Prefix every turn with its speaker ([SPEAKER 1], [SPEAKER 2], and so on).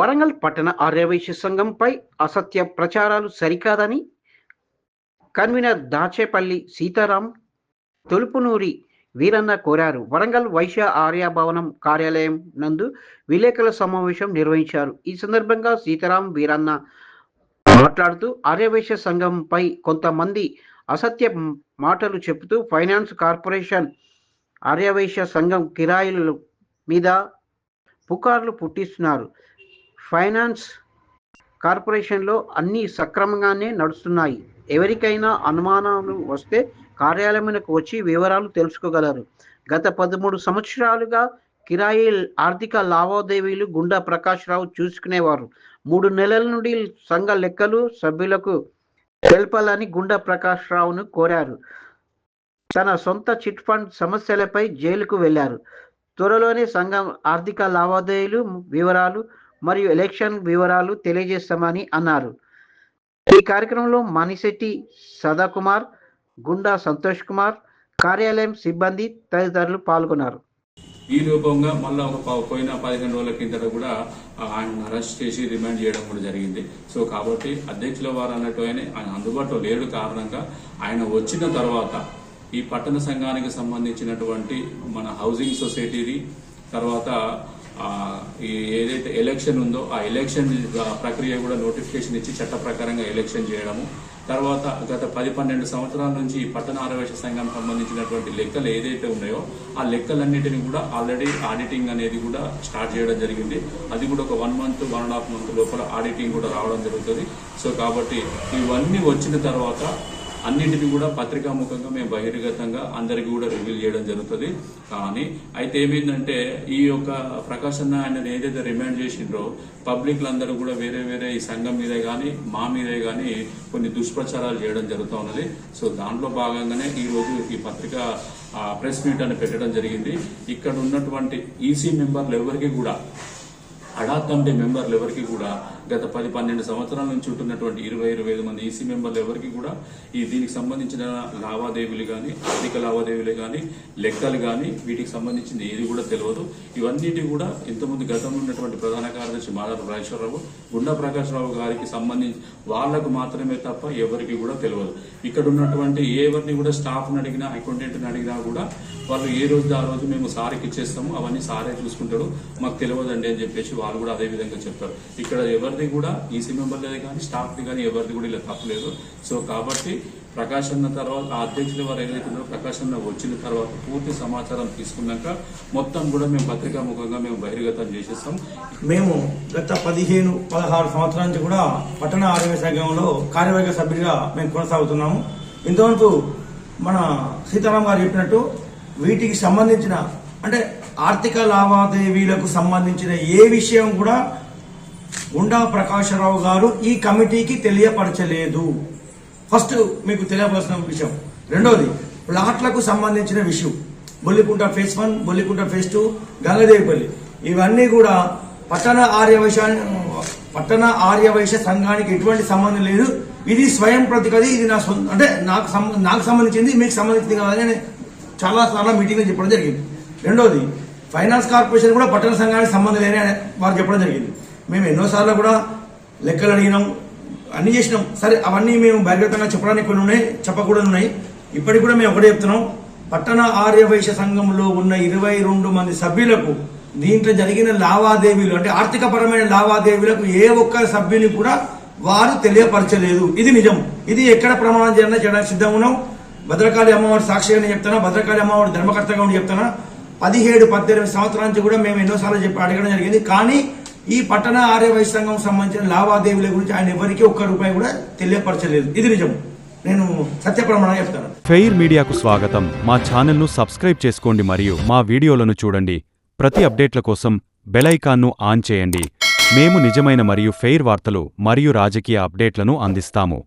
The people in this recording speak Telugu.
[SPEAKER 1] వరంగల్ పట్టణ ఆర్యవైశ్య సంఘంపై అసత్య ప్రచారాలు సరికాదని కన్వీనర్ దాచేపల్లి సీతారాం తొలుపునూరి వీరన్న కోరారు. వరంగల్ వైశ్య ఆర్య భవనం కార్యాలయం నందు విలేకరుల సమావేశం నిర్వహించారు. ఈ సందర్భంగా సీతారాం వీరన్న మాట్లాడుతూ ఆర్యవైశ్య సంఘంపై కొంతమంది అసత్య మాటలు చెబుతూ ఫైనాన్స్ కార్పొరేషన్ ఆర్యవైశ్య సంఘం కిరాయిల మీద పుకార్లు పుట్టిస్తున్నారు. ఫైనాన్స్ కార్పొరేషన్లో అన్నీ సక్రమంగానే నడుస్తున్నాయి. ఎవరికైనా అనుమానాలు వస్తే కార్యాలయానికి వచ్చి వివరాలు తెలుసుకోగలరు. గత పదమూడు సంవత్సరాలుగా కిరాయి ఆర్థిక లావాదేవీలు గుండా ప్రకాష్ రావు చూసుకునేవారు. మూడు నెలల నుండి సంఘ లెక్కలు సభ్యులకు తెలపాలని గుండా ప్రకాష్ రావును కోరారు. తన సొంత చిట్ ఫండ్ సమస్యలపై జైలుకు వెళ్ళారు. త్వరలోనే సంఘం ఆర్థిక లావాదేవీలు వివరాలు మరియు ఎలక్షన్ వివరాలు తెలియజేస్తామని అన్నారు. ఈ కార్యక్రమంలో మణిశెట్టి సదాకుమార్ గుండా సంతోష్ కుమార్ కార్యాలయం సిబ్బంది తదితరులు పాల్గొన్నారు.
[SPEAKER 2] ఈ రూపంగా మళ్ళీ ఒక పోయిన పదిహేను రోజుల కిందట కూడా ఆయన అరెస్ట్ చేసి రిమాండ్ చేయడం కూడా జరిగింది. సో కాబట్టి అధ్యక్షుల వారు అన్నట్టు ఆయన ఆయన అందుబాటులో లేడు కారణంగా ఆయన వచ్చిన తర్వాత ఈ పట్టణ సంఘానికి సంబంధించినటువంటి మన హౌసింగ్ సొసైటీది తర్వాత ఏదైతే ఎలక్షన్ ఉందో ఆ ఎలక్షన్ ప్రక్రియ కూడా నోటిఫికేషన్ ఇచ్చి చట్ట ప్రకారంగా ఎలక్షన్ చేయడము. తర్వాత గత పది పన్నెండు సంవత్సరాల నుంచి ఈ పట్టణ ఆరవేశ సంఘానికి సంబంధించినటువంటి లెక్కలు ఏదైతే ఉన్నాయో ఆ లెక్కలన్నిటిని కూడా ఆల్రెడీ ఆడిటింగ్ అనేది కూడా స్టార్ట్ చేయడం జరిగింది. అది కూడా ఒక one month one and half month లోపల ఆడిటింగ్ కూడా రావడం జరుగుతుంది. సో కాబట్టి ఇవన్నీ వచ్చిన తర్వాత అన్నింటిని కూడా పత్రికాముఖంగా మేము బహిర్గతంగా అందరికీ కూడా రివీల్ చేయడం జరుగుతుంది. కానీ అయితే ఏమైందంటే ఈ యొక్క ప్రకాశన్న ఆయన ఏదైతే రిమాండ్ చేసిండ్రో పబ్లిక్లందరూ కూడా వేరే వేరే ఈ సంఘం మీదే కానీ మా మీదే కానీ కొన్ని దుష్ప్రచారాలు చేయడం జరుగుతూ ఉన్నది. సో దాంట్లో భాగంగానే ఈ రోజు ఈ పత్రిక ప్రెస్ మీట్ అని పెట్టడం జరిగింది. ఇక్కడ ఉన్నటువంటి ఈసీ మెంబర్లు ఎవరికి కూడా అడాక్ కమిటీ మెంబర్లు ఎవరికి కూడా గత పది పన్నెండు సంవత్సరాల నుంచి ఉంటున్నటువంటి ఇరవై ఇరవై ఐదు మంది ఈసీ మెంబర్లు ఎవరికి కూడా ఈ దీనికి సంబంధించిన లావాదేవీలు కానీ ఆర్థిక లావాదేవీలు కానీ లెక్కలు కానీ వీటికి సంబంధించింది ఏది కూడా తెలియదు. ఇవన్నిటి కూడా ఇంతకుముందు గతంలో ఉన్నటువంటి ప్రధాన కార్యదర్శి మాదాపు రాజేశ్వరరావు గుండా ప్రకాశ్రావు గారికి సంబంధించి వాళ్ళకు మాత్రమే తప్ప ఎవరికి కూడా తెలియదు. ఇక్కడ ఉన్నటువంటి ఎవరిని కూడా స్టాఫ్ని అడిగినా అకౌంటెంట్ని అడిగినా కూడా వాళ్ళు ఏ రోజు ఆ రోజు మేము సార్కి ఇచ్చేస్తాము అవన్నీ సారే చూసుకుంటాడు. మాకు తెలియదండి అని చెప్పేసి వాళ్ళు కూడా అదే విధంగా చెప్పారు. ఇక్కడ ఎవరిది కూడా ఈసీ మెంబర్లది కానీ స్టాఫ్ది కానీ ఎవరిది కూడా ఇలా తప్పలేదు. సో కాబట్టి ప్రకాష్ అన్న తర్వాత ఆ అధ్యక్షుల వారు ఏదైతే ఉన్నారో అన్న వచ్చిన తర్వాత పూర్తి సమాచారం తీసుకున్నాక మొత్తం కూడా మేము పత్రికా ముఖంగా మేము బహిర్గతం చేసేస్తాం.
[SPEAKER 3] మేము గత పదిహేను పదహారు సంవత్సరాల నుంచి కూడా పట్టణ ఆరోగ్య సంఘంలో కార్యవర్గ సభ్యుడిగా మేము కొనసాగుతున్నాము. ఇంతవరకు మన సీతారాం గారు చెప్పినట్టు వీటికి సంబంధించిన అంటే ఆర్థిక లావాదేవీలకు సంబంధించిన ఏ విషయం కూడా గుండా ప్రకాశరావు గారు ఈ కమిటీకి తెలియపరచలేదు. ఫస్ట్ మీకు తెలియపరచిన విషయం. రెండోది ప్లాట్లకు సంబంధించిన విషయం. Bollikunta phase one Bollikunta phase two Gangadevipalli. ఇవన్నీ కూడా పట్టణ ఆర్యవైశ్య పట్టణ ఆర్యవైశ్య సంఘానికి ఎటువంటి సంబంధం లేదు. ఇది స్వయం ప్రతికది ఇది నా సొంత అంటే నాకు నాకు సంబంధించింది మీకు సంబంధించింది కాదని నేను చాలా సార్లు మీటింగ్లో చెప్పడం జరిగింది. రెండోది ఫైనాన్స్ కార్పొరేషన్ కూడా పట్టణ సంఘానికి సంబంధం లేని అని వారు చెప్పడం జరిగింది. మేము ఎన్నోసార్లు కూడా లెక్కలు అడిగినాం అన్ని చేసినాం. సరే అవన్నీ మేము బహిర్గతంగా చెప్పడానికి కొన్ని ఉన్నాయి చెప్పకూడదు ఉన్నాయి. ఇప్పటికి కూడా మేము ఒకటే చెప్తున్నాం పట్టణ ఆర్యవైశ్య సంఘంలో ఉన్న ఇరవై రెండు మంది సభ్యులకు దీంట్లో జరిగిన లావాదేవీలు అంటే ఆర్థికపరమైన లావాదేవీలకు ఏ ఒక్క సభ్యుని కూడా వారు తెలియపరచలేదు. ఇది నిజం. ఇది ఎక్కడ ప్రమాణం చేయాలని చేయడానికి సిద్ధంగా ఉన్నాం. భద్రకాళి అమ్మవారి సాక్షిగా చెప్తానా భద్రకాళి అమ్మవారి ధర్మకర్తగా ఉండి చెప్తానా పదిహేడు పద్దెనిమిది సంవత్సరాల నుంచి కూడా మేము ఎన్నోసార్లు చెప్పి అడగడం జరిగింది. కానీ ఈ పట్టణ ఆర్య వైశ్య సంఘం సంబంధించిన లావాదేవీల గురించి ఆయన ఎవరికి ఒక్క రూపాయి కూడా తెలియపరచలేదు. ఇది నిజం నేను సత్యప్రమాణం చెప్తాను.
[SPEAKER 4] ఫెయిర్ మీడియాకు స్వాగతం. మా ఛానల్ను సబ్స్క్రైబ్ చేసుకోండి మరియు మా వీడియోలను చూడండి. ప్రతి అప్డేట్ల కోసం బెలైకాన్ను ఆన్ చేయండి. మేము నిజమైన మరియు ఫెయిర్ వార్తలు మరియు రాజకీయ అప్డేట్లను అందిస్తాము.